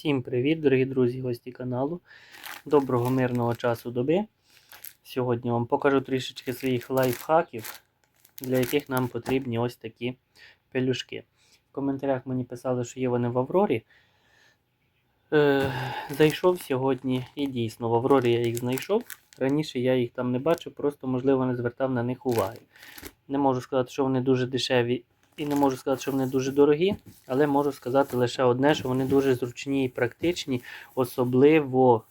Всім привіт, дорогі друзі, гості каналу. Доброго мирного часу доби. Сьогодні вам покажу трішечки своїх лайфхаків, для яких нам потрібні ось такі пелюшки. В коментарях мені писали, що є вони в Аврорі. Е, зайшов сьогодні і дійсно в Аврорі я їх знайшов. Раніше я їх там не бачив, просто, можливо, не звертав на них уваги. Не можу сказати, що вони дуже дешеві і не можу сказати, що вони дуже дорогі, але можу сказати лише одне, що вони дуже зручні і практичні, особливо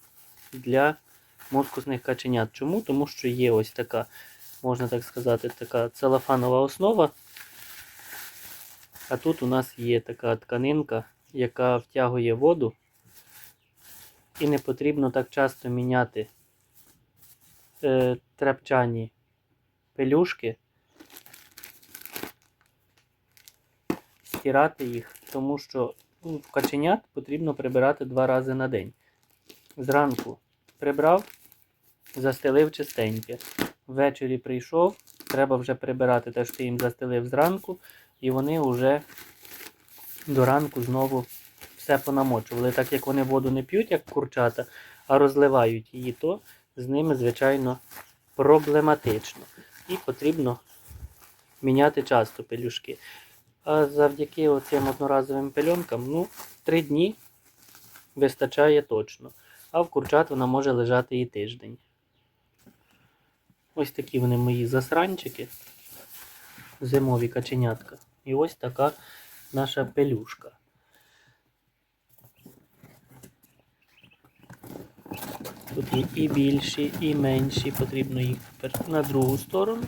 для мускусних каченят. Чому? Тому що є ось така, можна так сказати, така целофанова основа. А тут у нас є така тканинка, яка втягує воду. І не потрібно так часто міняти е, тряпчані пелюшки. Стирати їх, тому що ну, в каченят потрібно прибирати два рази на день. Зранку прибрав, застелив чистеньке. Ввечері прийшов, треба вже прибирати те, що ти їм застелив зранку, і вони вже до ранку знову все понамочували. Так як вони воду не п'ють, як курчата, а розливають її, то з ними, звичайно, проблематично. І потрібно міняти часто пелюшки. А завдяки оцим одноразовим пельонкам, ну, 3 дні вистачає точно. А в курчат вона може лежати і тиждень. Ось такі вони мої засранчики. Зимові каченятка. І ось така наша пелюшка. Тут є і більші, і менші. Потрібно їх на другу сторону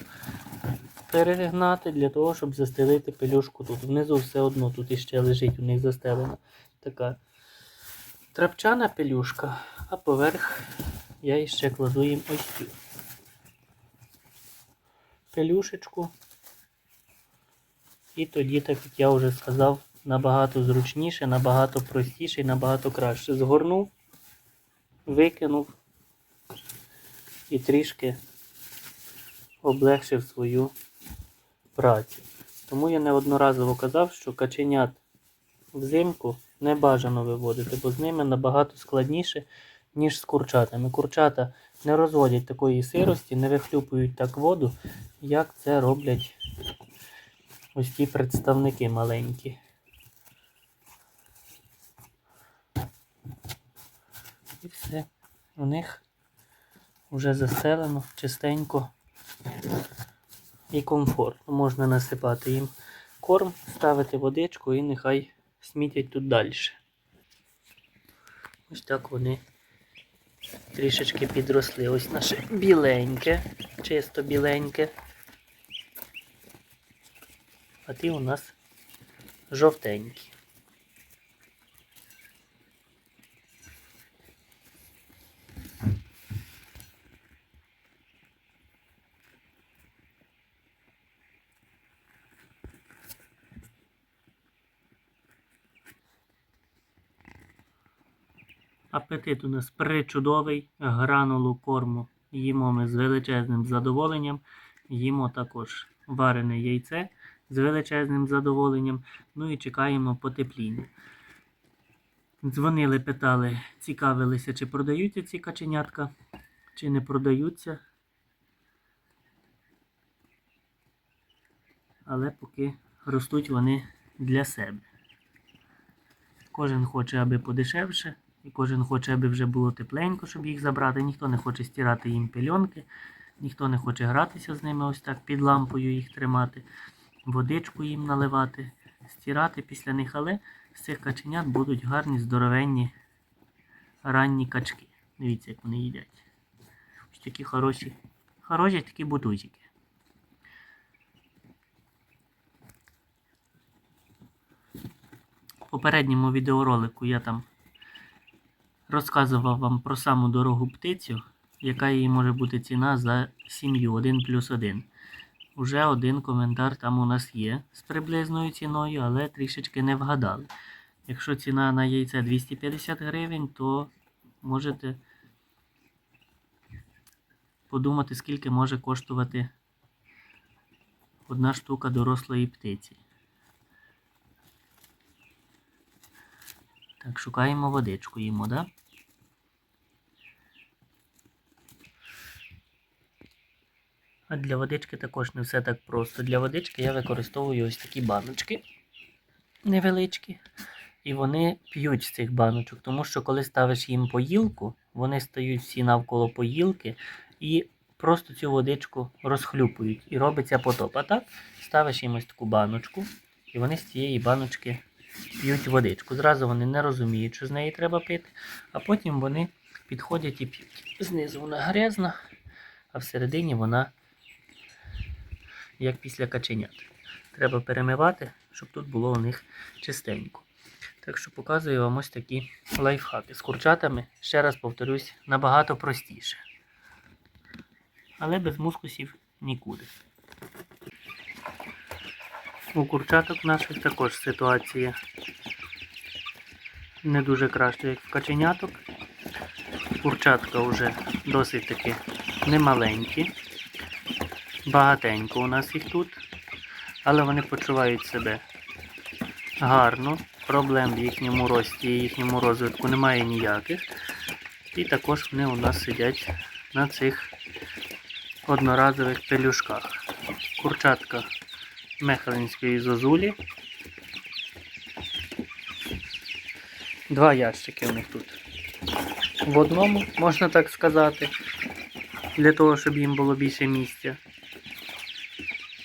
перегнати для того, щоб застелити пелюшку тут. Внизу все одно тут іще лежить у них застелена така трапчана пелюшка, а поверх я іще кладу їм ось цю пелюшечку. І тоді, так як я вже сказав, набагато зручніше, набагато простіше і набагато краще. Згорнув, викинув і трішки облегшив свою праці. Тому я неодноразово казав, що каченят взимку не бажано виводити, бо з ними набагато складніше, ніж з курчатами. Курчата не розводять такої сирості, не вихлюпують так воду, як це роблять ось ті представники маленькі. І все. У них вже заселено чистенько і комфортно. Можна насипати їм корм, ставити водичку і нехай смітять тут далі. Ось так вони трішечки підросли. Ось наше біленьке, чисто біленьке. А ті у нас жовтенькі. Апетит у нас причудовий, гранулу корму їмо ми з величезним задоволенням. Їмо також варене яйце з величезним задоволенням. Ну і чекаємо потепління. Дзвонили, питали, цікавилися, чи продаються ці каченятка, чи не продаються. Але поки ростуть вони для себе. Кожен хоче, аби подешевше. І кожен хоче, аби вже було тепленько, щоб їх забрати. Ніхто не хоче стирати їм пельонки, ніхто не хоче гратися з ними ось так під лампою їх тримати, водичку їм наливати, стирати після них, але з цих каченят будуть гарні, здоровенні ранні качки. Дивіться, як вони їдять. Ось такі хороші, хороші такі бутузики. В попередньому відеоролику я там розказував вам про саму дорогу птицю, яка її може бути ціна за сім'ю 1 плюс 1. Уже один коментар там у нас є з приблизною ціною, але трішечки не вгадали. Якщо ціна на яйце 250 гривень, то можете подумати, скільки може коштувати одна штука дорослої птиці. Так, шукаємо водичку їмо, да? А для водички також не все так просто. Для водички я використовую ось такі баночки невеличкі. І вони п'ють з цих баночок, тому що коли ставиш їм поїлку, вони стають всі навколо поїлки і просто цю водичку розхлюпують. І робиться потоп. А так ставиш їм ось таку баночку, і вони з цієї баночки п'ють водичку. Зразу вони не розуміють, що з неї треба пити, а потім вони підходять і п'ють. Знизу вона грязна, а всередині вона як після каченят. Треба перемивати, щоб тут було у них чистенько. Так що показую вам ось такі лайфхаки. З курчатами, ще раз повторюсь, набагато простіше. Але без мускусів нікуди. У курчаток наших також ситуація не дуже краще, як в каченяток. Курчатка вже досить таки немаленькі. Багатенько у нас їх тут, але вони почувають себе гарно. Проблем в їхньому рості і їхньому розвитку немає ніяких. І також вони у нас сидять на цих одноразових пелюшках. Курчатка Мехалинської зозулі. Два ящики у них тут. В одному, можна так сказати, для того, щоб їм було більше місця.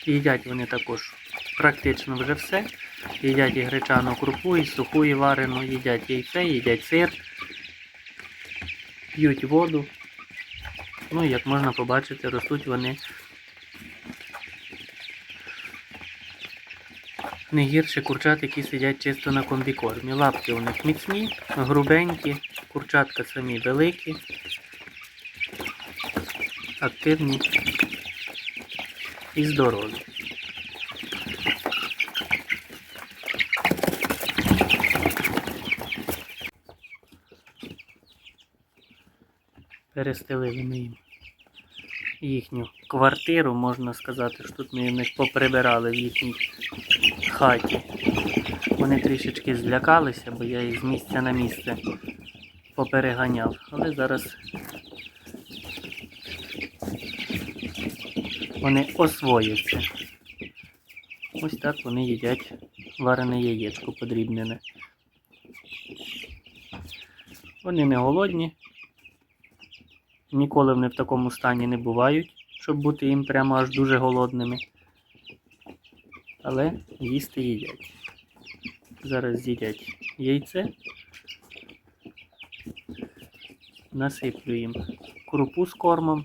Їдять вони також практично вже все. Їдять і гречану крупу, і суху, і варену, їдять яйце, їдять сир, п'ють воду. Ну і як можна побачити, ростуть вони не гірше курчат, які сидять чисто на комбікормі. Лапки у них міцні, грубенькі, курчатка самі великі, активні і здорові. Перестелили ми їхню квартиру, можна сказати, що тут ми них поприбирали в їхній хаті. Вони трішечки злякалися, бо я їх з місця на місце попереганяв. Але зараз вони освояться. Ось так вони їдять варене яєчко подрібнене. Вони не голодні. Ніколи вони в такому стані не бувають, щоб бути їм прямо аж дуже голодними. Але їсти їдять. Зараз з'їдять яйце. Насиплю їм крупу з кормом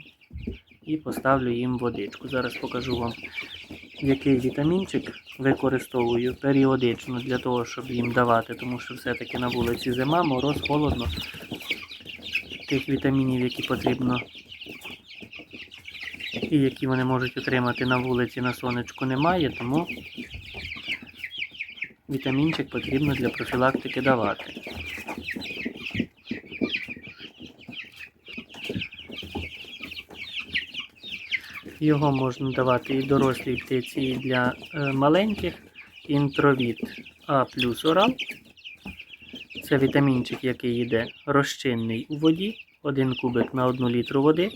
і поставлю їм водичку. Зараз покажу вам, який вітамінчик використовую періодично для того, щоб їм давати, тому що все-таки на вулиці зима, мороз, холодно. Тих вітамінів, які потрібно і які вони можуть отримати на вулиці на сонечку, немає, тому вітамінчик потрібно для профілактики давати. Його можна давати і дорослій птиці, і для е, маленьких. Інтровіт А плюс орал. Це вітамінчик, який йде розчинний у воді. Один кубик на 1 літру води.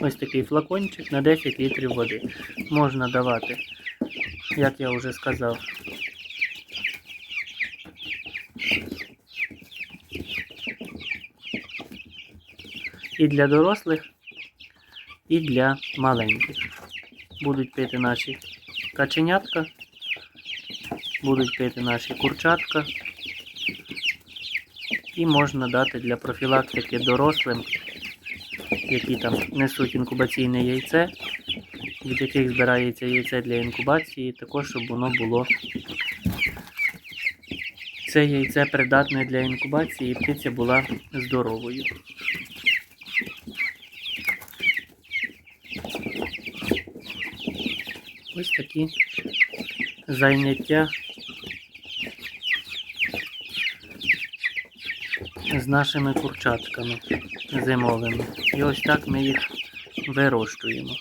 Ось такий флакончик на 10 літрів води. Можна давати, як я вже сказав, і для дорослих, і для маленьких. Будуть пити наші каченятка, будуть пити наші курчатка. І можна дати для профілактики дорослим, які там несуть інкубаційне яйце, від яких збирається яйце для інкубації, також щоб воно було це яйце придатне для інкубації і птиця була здоровою. Ось такі заняття з нашими курчатками зимовими. І ось так ми їх вирощуємо.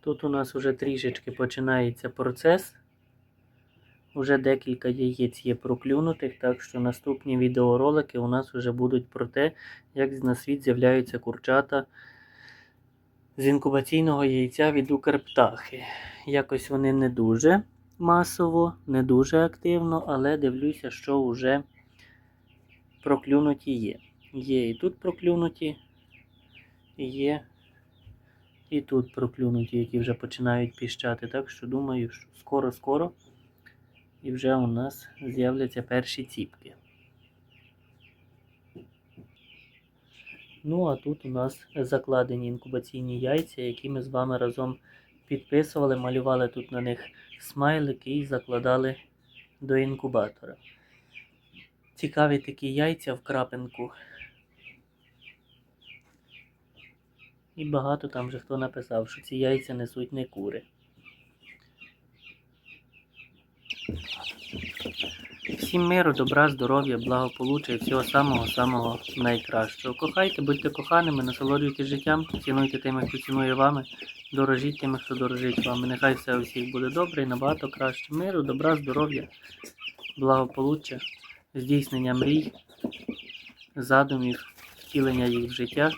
Тут у нас вже трішечки починається процес. Уже декілька яєць є проклюнутих, так що наступні відеоролики у нас вже будуть про те, як на світ з'являються курчата з інкубаційного яйця від Укрптахи. Якось вони не дуже масово, не дуже активно, але дивлюся, що вже проклюнуті є. Є і тут проклюнуті, є і тут проклюнуті, які вже починають піщати. Так що думаю, що скоро-скоро і вже у нас з'являться перші ціпки. Ну, а тут у нас закладені інкубаційні яйця, які ми з вами разом підписували, малювали тут на них смайлики і закладали до інкубатора. Цікаві такі яйця в крапинку. І багато там вже хто написав, що ці яйця несуть не кури. Всім миру, добра, здоров'я, благополуччя і всього самого-самого найкращого. Кохайте, будьте коханими, насолоджуйтесь життям, цінуйте тими, хто цінує вами, дорожіть тими, хто дорожить вами. Нехай все у всіх буде добре і набагато краще. Миру, добра, здоров'я, благополуччя, здійснення мрій, задумів, втілення їх в життя,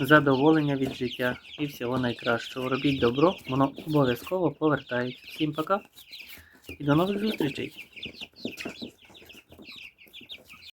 задоволення від життя і всього найкращого. Робіть добро, воно обов'язково повертається. Всім пока і до нових зустрічей!